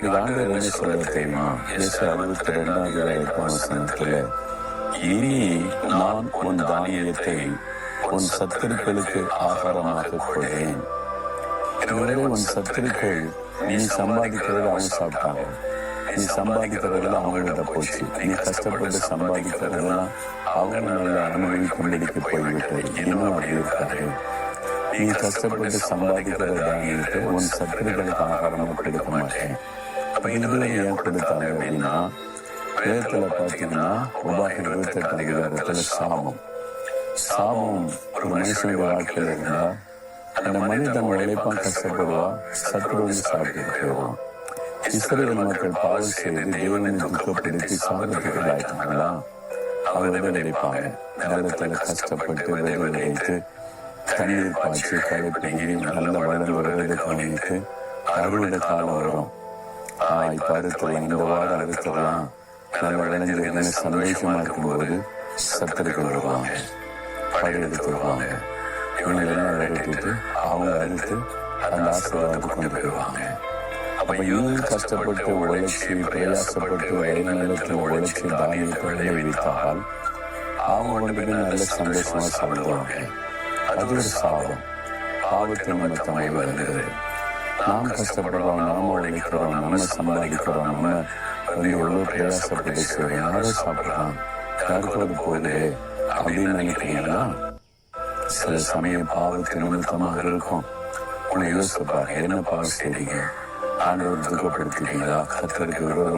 இது ஆண்டவர் என்ன சொல்ல தெரியுமா? இயேசு அறுபத்தி ரெண்டாவது எட்டாம் வசனத்துல இனி நான் உன் தானியத்தை உன் சத்துருக்களுக்கு ஆகாரமாக கொள்வேன் இதுவரை உன் சத்துருக்கள் நீ சம்பாதிக்கிறது அவங்க சாப்பிட்டாங்க. நீ சம்பாதிக்கிறதெல்லாம் அவங்களோட போச்சு. நீ கஷ்டப்பட்டு சம்பாதிக்கிறதெல்லாம் அவங்க நல்ல அனுபவிக்கும்படிக்கு போய்விட்டது. இன்னும் அப்படி இருக்காது. நீ கஷ்டப்பட்டு சம்பாதிக்கிற தானியத்தை உன் சத்துருக்களுக்கு ஆகாரமாக கொடுக்க மாட்டேன். அப்ப ஏற்படுத்தாங்க ஏன் கொடுத்தாங்க அப்படின்னா வேதத்துல பாத்தீங்கன்னா உபாகி இருபத்தெட்டு அதிகாரத்துல சாபம். சாபம் ஒரு மனுஷனுடைய வாழ்க்கையில இருந்தா அந்த மனிதன் உழைப்பான் கஷ்டப்படுவா சத்துரு வந்து சாப்பிட்டு இஸ்ரேல் மக்கள் பாவம் செய்து தேவனை துக்கப்படுத்தி சாதத்துக்கு ஆயிட்டாங்களா அவர்கள் நினைப்பாங்க? நேரத்துல கஷ்டப்பட்டு வேலை நினைத்து தண்ணீர் பாய்ச்சி களை நல்ல வளர்ந்து வருவதை கவனித்து அறுவடை காலம் வரும். ஆஹ் இந்த வாரம் அறுத்தலாம் நல்ல இளைஞர்கள் சந்தோஷமா இருக்கும்போது சத்துருக்கள் வருவாங்க. படையெடுத்து வருவாங்க இவங்க எல்லாம் விரட்டிட்டு அவங்க அறுத்து அந்த ஆசீர்வாதத்தை கொண்டு போயிடுவாங்க. அப்ப இவங்க கஷ்டப்பட்டு உழைச்சி பிரயாசப்பட்டு வயநிலத்தில் நிலத்தில் உழைச்சி தானியத்தை விளைவித்தால் அவங்க கொண்டு போய் நல்ல சந்தோஷமா சாப்பிடுவாங்க. அது ஒரு சாபம். பாவத்தை நிமித்தமாய் வருகிறது. நாம் கஷ்டப்படுறோம் நாம உழைக்கிறோம் நம்ம சம்பாதிக்கிறோம் நம்ம வந்து எவ்வளவு பிரயாசப்பட்டு செய்றோம் யாரோ சாப்பிடலாம் யாருக்கிறது அது போகுது அப்படின்னு நினைக்கிறீங்களா? சில சமயம் பாவத்து நிமித்தமாக இருக்கும். உன்னை யோசிப்பாங்க என்ன பாவம் செய்றீங்க? ஆண்டவர் துக்கப்படுத்துறீங்களா கத்தருக்கு விரோதம்